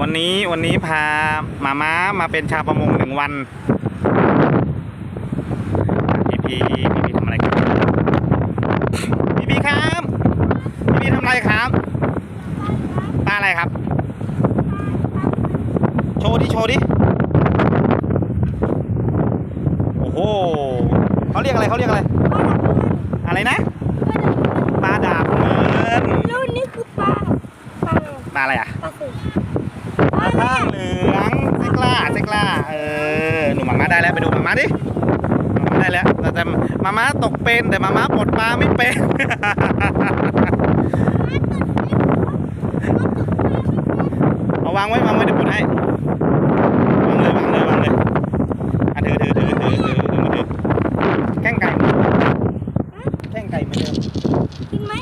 วันนี้วันนี้พาหมาม้ามาเป็นชาวประมงหนึ่งวันพี่พีพี่พีทำอะไรครับพี่พีครับพี่พี่ทำอะไรครับปลาอะไรครับ โชว์ดิโชว์ดิโอ้โหเขาเรียกอะไรเขาเรียกอะไร อะไรนะ อะไรอะปลาข้างเหลืองเซกล่าเซกล่าเออหนูหมาม่าได้แล้วไปดูหมาม่าดิมาม่าได้แล้วแต่แต่หมาม่าตกเป็นแต่หมาม่าปลดปลาไม่เป็นเอาวางไว้วางไว้เดี๋ยวปลดให้วางเลยวางเลยวางเลยอะถือถือถือถือถือถือแข้งไก่แข้งไก่เหมือนเดิมกินไหม